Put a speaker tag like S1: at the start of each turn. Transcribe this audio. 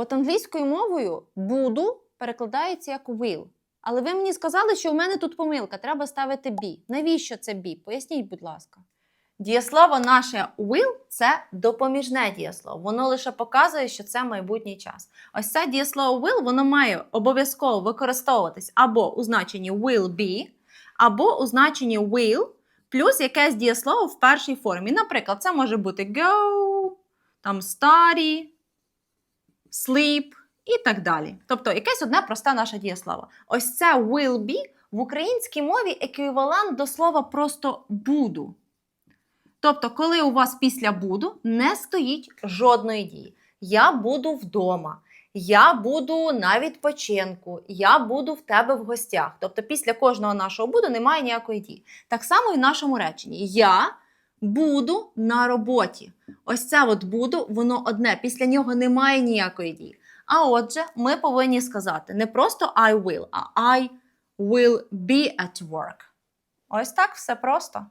S1: От англійською мовою буду перекладається як will. Але ви мені сказали, що у мене тут помилка, треба ставити be. Навіщо це be? Поясніть, будь ласка. Дієслово наше will це допоміжне дієслово. Воно лише показує, що це майбутній час. Ось це дієслово will, воно має обов'язково використовуватись або у значенні will be, або у значенні will плюс якесь дієслово в першій формі. Наприклад, це може бути go, там study, sleep і так далі. Тобто якесь одне просте наше дієслово. Ось це will be в українській мові еквівалент до слова просто буду. Тобто, коли у вас після буду не стоїть жодної дії. Я буду вдома, я буду на відпочинку, я буду в тебе в гостях. Тобто, після кожного нашого буду немає ніякої дії. Так само і в нашому реченні. Я буду на роботі. Ось це от буду, воно одне, після нього немає ніякої дії. А отже, ми повинні сказати не просто I will, а I will be at work. Ось так все просто.